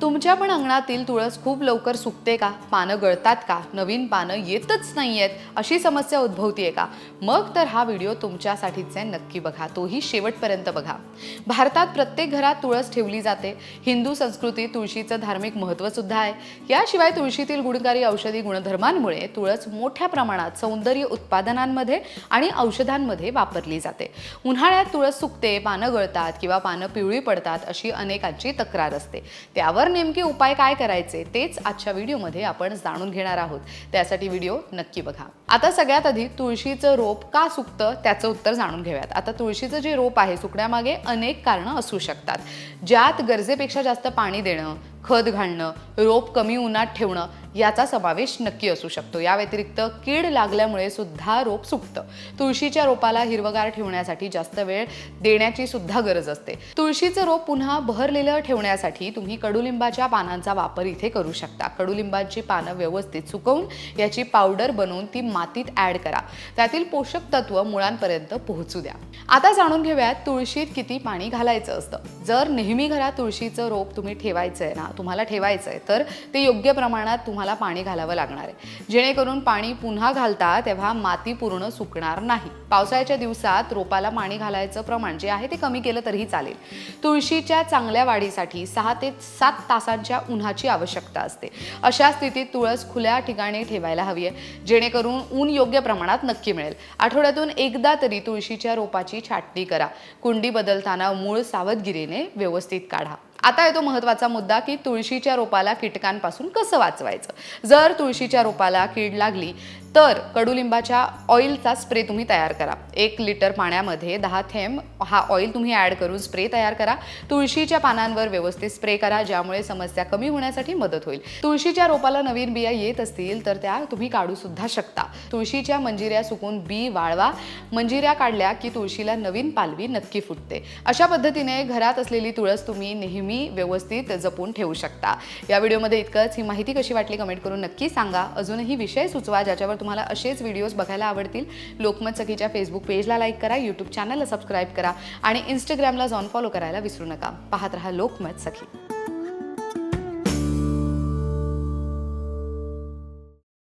तुमच्या पण अंगणातील तुळस खूप लवकर सुकते का? पानं गळतात का? नवीन पानं येतच नाही आहेत अशी समस्या उद्भवतीये का? मग तर हा व्हिडिओ तुमच्यासाठीच आहे नक्की बघा. तोही शेवटपर्यंत बघा. भारतात प्रत्येक घरात तुळस ठेवली जाते. हिंदू संस्कृतीत तुळशीचं धार्मिक महत्त्वसुद्धा आहे. याशिवाय तुळशीतील गुणकारी औषधी गुणधर्मांमुळे तुळस मोठ्या प्रमाणात सौंदर्य उत्पादनांमध्ये आणि औषधांमध्ये वापरली जाते. उन्हाळ्यात तुळस सुकते पानं गळतात किंवा पानं पिवळी पडतात अशी अनेकांची तक्रार असते. त्यावर नेमके उपाय काय करायचे तेच आजच्या व्हिडिओमध्ये आपण जाणून घेणार आहोत. त्यासाठी व्हिडिओ नक्की बघा. आता सगळ्यात आधी तुळशीचं रोप का सुकतं त्याचं उत्तर जाणून घेऊयात. आता तुळशीचं जे रोप आहे सुकण्यामागे अनेक कारणं असू शकतात. ज्यात गरजेपेक्षा जास्त पाणी देणं खत घालणं रोप कमी उन्हात ठेवणं याचा समावेश नक्की असू शकतो. या व्यतिरिक्त कीड लागल्यामुळे सुद्धा रोप सुकतं. तुळशीच्या रोपाला हिरवगार ठेवण्यासाठी जास्त वेळ देण्याची सुद्धा गरज असते. तुळशीचं रोप पुन्हा बहरलेलं ठेवण्यासाठी तुम्ही कडुलिंबाच्या पानांचा वापर इथे करू शकता. कडुलिंबाची पानं व्यवस्थित सुकवून याची पावडर बनवून ती मातीत ॲड करा. त्यातील पोषक तत्व मुळांपर्यंत पोहोचू द्या. आता जाणून घेऊयात तुळशीत किती पाणी घालायचं असतं. जर नेहमी घरात तुळशीचं रोप तुम्ही ठेवायचं आहे ना तुम्हाला ठेवायचं आहे तर ते योग्य प्रमाणात तुम्हाला पाणी घालावं लागणार आहे. जेणेकरून पाणी पुन्हा घालता तेव्हा माती पूर्ण सुकणार नाही. पावसाळ्याच्या दिवसात रोपाला पाणी घालायचं प्रमाण जे आहे ते कमी केलं तरीही चालेल. तुळशीच्या चांगल्या वाढीसाठी सहा ते सात तासांच्या उन्हाची आवश्यकता असते. अशा स्थितीत तुळस खुल्या ठिकाणी ठेवायला हवी आहे. जेणेकरून ऊन योग्य प्रमाणात नक्की मिळेल. आठवड्यातून एकदा तरी तुळशीच्या रोपाची छाटणी करा. कुंडी बदलताना मूळ सावधगिरीने व्यवस्थित काढा. आता येतो महत्त्वाचा मुद्दा की तुळशीच्या रोपाला कीटकांपासून कसं वाचवायचं? जर तुळशीच्या रोपाला कीड लागली तर कडुलिंबाच्या ऑइलचा स्प्रे तुम्ही तयार करा. एक लिटर पाण्यामध्ये दहा थेंब हा ऑइल तुम्ही ॲड करून स्प्रे तयार करा. तुळशीच्या पानांवर व्यवस्थित स्प्रे करा ज्यामुळे समस्या कमी होण्यासाठी मदत होईल. तुळशीच्या रोपाला नवीन बिया येत असतील तर त्या तुम्ही काढूसुद्धा शकता. तुळशीच्या मंजिऱ्या सुकून बी वाळवा. मंजिऱ्या काढल्या की तुळशीला नवीन पालवी नक्की फुटते. अशा पद्धतीने घरात असलेली तुळस तुम्ही नेहमी व्यवस्थित जपून ठेवू शकता. या व्हिडिओमध्ये इतकंच. ही माहिती कशी वाटली कमेंट करून नक्की सांगा. अजूनही विषय सुचवा ज्याच्यावर तुम्ही तुम्हाला असेच व्हिडिओज बघायला आवडतील लोकमत सखीच्या फेसबुक पेजला लाईक करा यूट्यूब चॅनलला सबस्क्राईब करा आणि इंस्टाग्रामला जाऊन फॉलो करायला विसरू नका. पाहत रहा लोकमत सखी